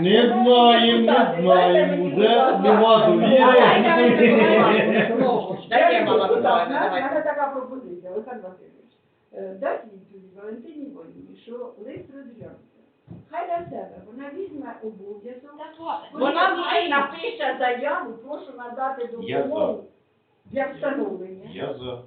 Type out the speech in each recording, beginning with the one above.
Не знаємо, не знаємо, вже нема довіри. Дайте, мама, мене така пропозиція, Олександр Васильович. Е, Дайте відповідь Валентині Іванівні, що лист розглянути. Хай для себе, вона візьме обов'язок. Вона має напише заяву, прошу надати допомогу для встановлення. Я за.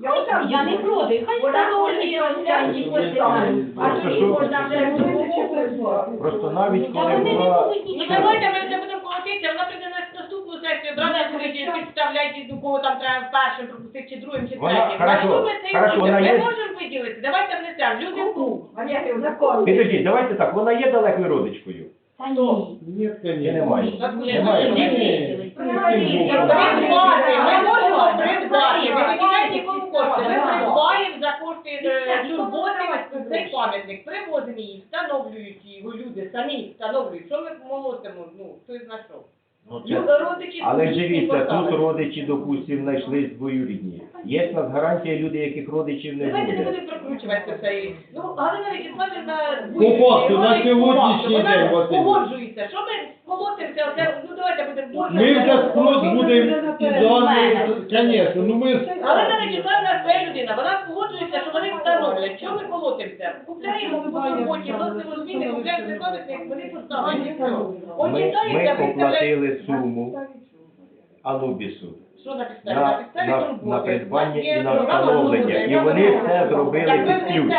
Я не проти, хай встановлює хоче останні. А тоді можна вже призвати. Просто навіть коли була Ну давайте ми це будемо колотитися, вона прийде на наступну сесію, брати будете підставляйте, до кого там треба першим пропустити, чи другим, чи Вона- третім. хорошо, ми це хорошо, вона Ми є- можемо виділити, давайте внесемо, люди Георгіївна, Підождіть, давайте так, вона є далекою родичкою. Та ні. Ні, Чи немає? Ні, Немає. Придбати, ми можемо придбати, кошти, ми за е, турботи цей пам'ятник, привозимо її, встановлюють його люди, самі встановлюють. Що ми молотимо, ну, хто із на що? Ну, це- родичі Але ж дивіться, поставили. тут родичі, допустим, знайшли двоюрідні. Є в нас гарантія люди, яких родичів не Давайте не буде. будемо прокручувати це все. Ну, Галина Вячеславівна... По факту, на сьогоднішній день, Вона Василь. погоджується. Що ми колотимося? Ну, давайте будемо... Ми вже спрос будемо ідеальний, звісно, ну ми... Галина Вячеславівна своя людина, вона погоджується, що вони встановлять. Чого ми колотимося? Купляємо ми по роботі, вносимо зміни, купляємо пам'ятник, вони і. Ми, виставляють... суму Анубісу Що на підставі? На на, підставі на, турботи. на придбання і на встановлення. І вони все зробили під ключ.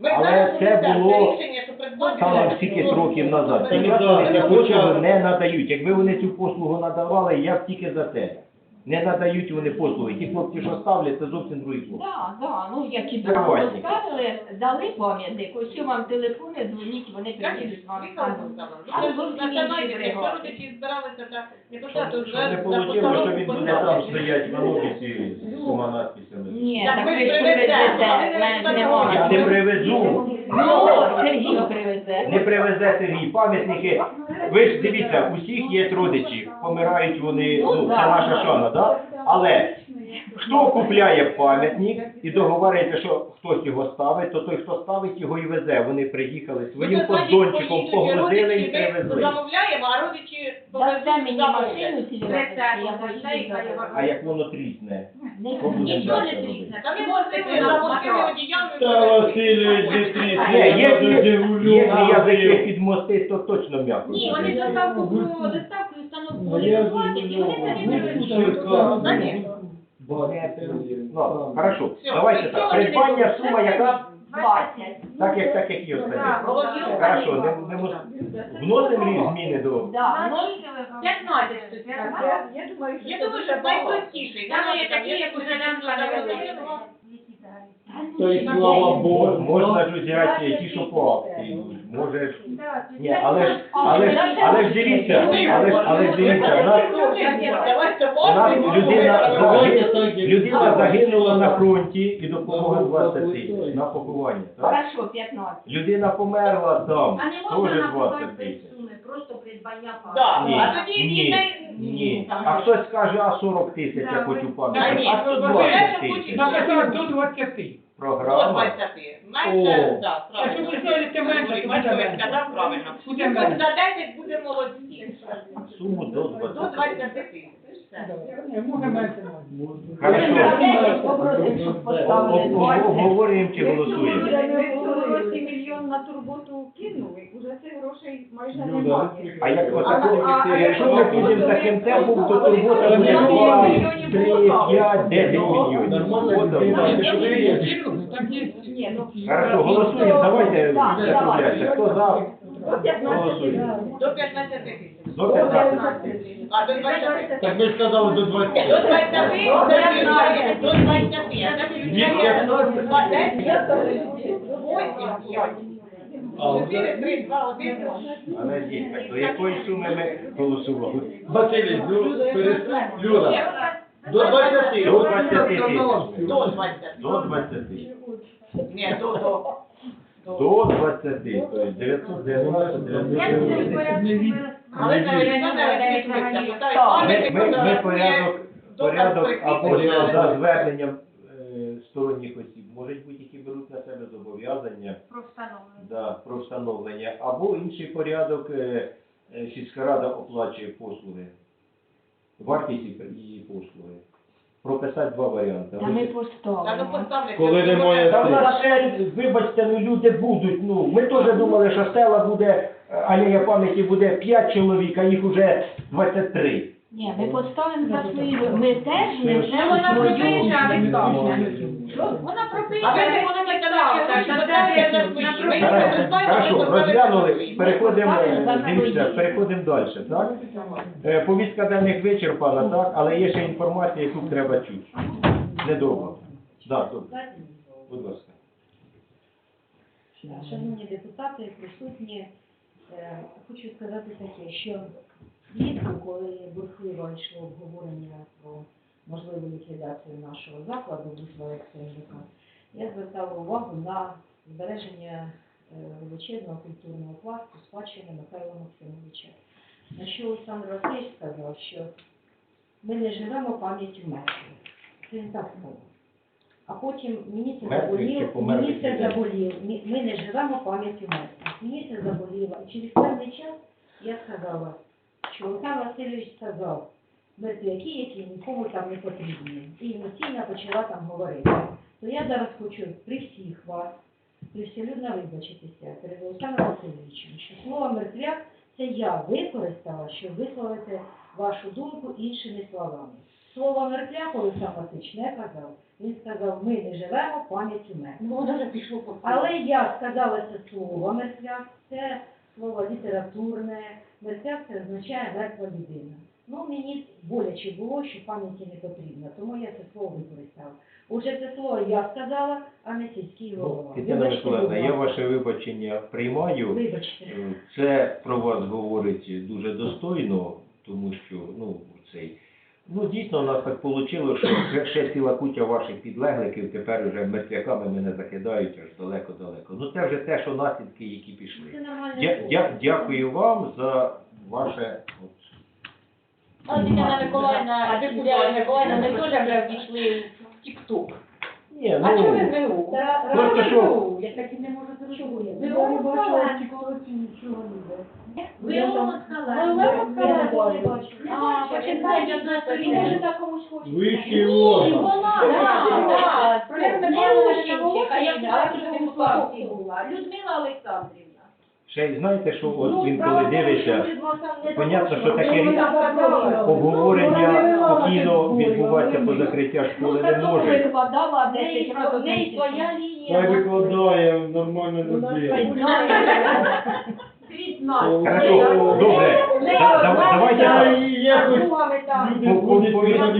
Ми Але знаємо, це внесемо було рішення, що Саме стільки років назад. Зараз вони не надають. Якби вони цю послугу надавали, я б тільки за це. Не надають вони послуги. Ті хлопці, що ставлять, це зовсім другі хлопці. Так, так, ну які Це класні. поставили, дали пам'ятник, ось вам телефони, дзвоніть, вони приїдуть вам скажуть. А зовсім інші бригоди. родичі збиралися та не Щоб не вийшло, що він буде там стоять в Анубісі з усіма надписями. Ні, Так так ви ж не не можна. Я не привезу. Ну, Сергій привезе. Не привезе Сергій пам'ятники. Ви ж дивіться, усіх є родичі, помирають вони, ну це наша шана, да? Але хто купляє пам'ятник і договорюється, що хтось його ставить, то той, хто ставить, його і везе. Вони приїхали своїм поддончиком, погрузили і привезли. Замовляємо, а родичі Дасте мені машину. А як воно трісне? Не Нічого не трісне. Та ви можете замовити одіяло. Та Васильович, не тріс, Ні, я якщо додивлю. якщо язики підмостить, то точно м'яко. Ні, вони доставку про доставку і установку Ну, платять, і вони думаю, самі ну, слушай, Та ні. Ну, хорошо. Все, Давайте так. Придбання сума яка? 20. Так як так, як і остальні. Хорошо, не, не мож... вносимо ли зміни до. Да, ну, 15 хтось сказав. Я думаю, що Я думаю, що багато. найпростіший. Там є такі, як уже нам. Та й слава Богу. Можна ж взяти ті, що по акції. Може ж. Ні, але ж, але ж, але ж дивіться, але ж, але ж дивіться, в нас, у нас людина, заги- людина загинула на фронті і допомога 20 тисяч на поховання. Так? Хорошо, 15. Людина померла там, А не можна теж написати 20 без тисяч. суми, просто придбання Да. Ні, А тоді ні, дітей- ні. А хтось скаже, а 40 тисяч я хочу Та пам'ятати, а ну, 120 тисяч. хочете- до 20. Програма. 20. Менше, О. так, А що ви правильно. знаєте, менше, то буде я менше. сказав правильно. Буде Ну, менше. За 10 буде молодці. Суму до До 20 20 тисяч. Все. Ні, може менше. Хорошо. Щоб поставили Об- об- 20. Обговорюємо чи голосуємо. Мільйон на турботу кинули, уже цих грошей майже Ну, немає. А як А- отако, а- а якщо ми підемо таким темпом, то турбота буде 2, 3, 5, 10 мільйонів. Нормально, От людина. воно. Там є Ні, ну, Хорошо, голосуємо, давайте Так, закругляйся. Хто за? до 15 Голосуємо. До 15 тисяч. До 15. А до 20. Так ми ж сказали до До 20. 20, це включає, до 20, а це включає 10, 8, 5. 4, 3, 2, 1. Але дітка, до якої суми ми голосували? Василій, ну, перестань. Люда, до 20. До 20 тисяч. До 20. До 20 тисяч. Ні, до, до. До 20, тобто 990. Але це не. Ми, ми, ми порядок, порядок або за зверненням е, сторонніх осіб, можуть бути, які беруть на себе зобов'язання. зобов'язання Про встановлення. да, про встановлення, або інший порядок, е, е, сільська рада оплачує послуги, вартість і- і послуги. Прописати два варіанти. Та ми Та ну поставимо. Коли немає Та в нас ще, вибачте, ну люди будуть. Ну ми теж думали, що села буде е, алея пам'яті буде 5 чоловік, а їх уже 23. Ні, ми поставимо за свою. Ми теж не вже вона пропише, а ви Вона пропише. Хорошо, розглянули, переходимо, е, дивіться, переходимо далі, так? Е, Повістка денних вичерпана, так, але є ще інформація, яку треба чути. Недовго. Так, добре. Будь ласка. Шановні депутати, присутні, е, хочу сказати таке, що влітку, коли бурхливо йшло обговорення про можливу ліквідацію нашого закладу Висла Ексенжика, я звертала увагу на збереження е, величезного культурного пласту спадщини Михайла Максимовича. На що Олександр Васильович сказав, що ми не живемо пам'яттю мертвих. Це він так сказав. А потім мені це заболіло, мені це заболіло. Ми не живемо пам'яттю мертвих. Мені це заболіло. І через певний час я сказала, що Олександр Васильович сказав, мертвяки, які нікому там не потрібні. І емоційно почала там говорити. То я зараз хочу при всіх вас привселюдно вибачитися перед Олександром Васильовичем, що слово мертвяк це я використала, щоб висловити вашу думку іншими словами. Слово мертвяк Олександр Васильович не казав. Він сказав, ми не живемо пам'яттю мертвих. Ну, воно пішло по Але я сказала це слово мертвяк, це слово літературне, мертвяк це означає мертва людина. Ну, мені боляче було, що пам'яті не потрібно, тому я це слово використала. Уже це слово я сказала, а не сільський голова. Тетяна Миколаївна, я ваше вибачення приймаю. Вибачте. Це про вас говорить дуже достойно, тому що ну цей. Ну дійсно у нас так вийшло, що ще- ціла куча ваших підлегликів тепер вже мертвяками мене закидають аж далеко-далеко. Ну це вже те, що наслідки, які пішли. Це Дя, дя, дякую вам за ваше. А Тетяна Миколаївна, Тетяна Миколаївна, ми теж вже ввійшли в тік-ток. Ні, А чого ви ну? Просто що? Я так і не можу зрозуміти. Ви не бачила бачили? в тіктоці нічого ніде. Ви сказали. А, почекайте, І може так комусь хочеться. Ні, орган. вона, так, так. А а була. Людмила Олександрівна. Ще й знаєте, що Ну, от він коли дивиться, понятно, що таке Ну, обговорення спокійно відбуватися по закриття школи не Ну, може. викладала В неї 10 разів. неї своя Хай лінія. викладає нормально нас. Хорошо, добре. Да- да- Давайте Я так. якось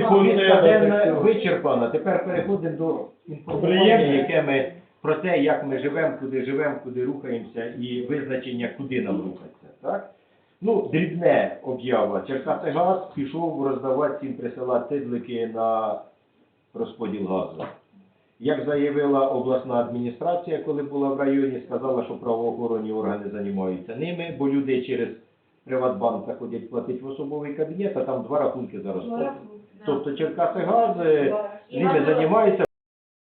повістка денна вичерпана. Тепер переходимо до інформування, Приємно. яке ми про те, як ми живемо, куди живемо, куди рухаємося, і визначення, куди нам рухатися. Так? Ну, дрібне об'ява. Черкасигаз пішов роздавати всім присилати тидлики на розподіл газу. Як заявила обласна адміністрація, коли була в районі, сказала, що правоохоронні органи займаються ними, бо люди через Приватбанк заходять платити в особовий кабінет, а там два рахунки зараз. Тобто Черкасигаз ними займається,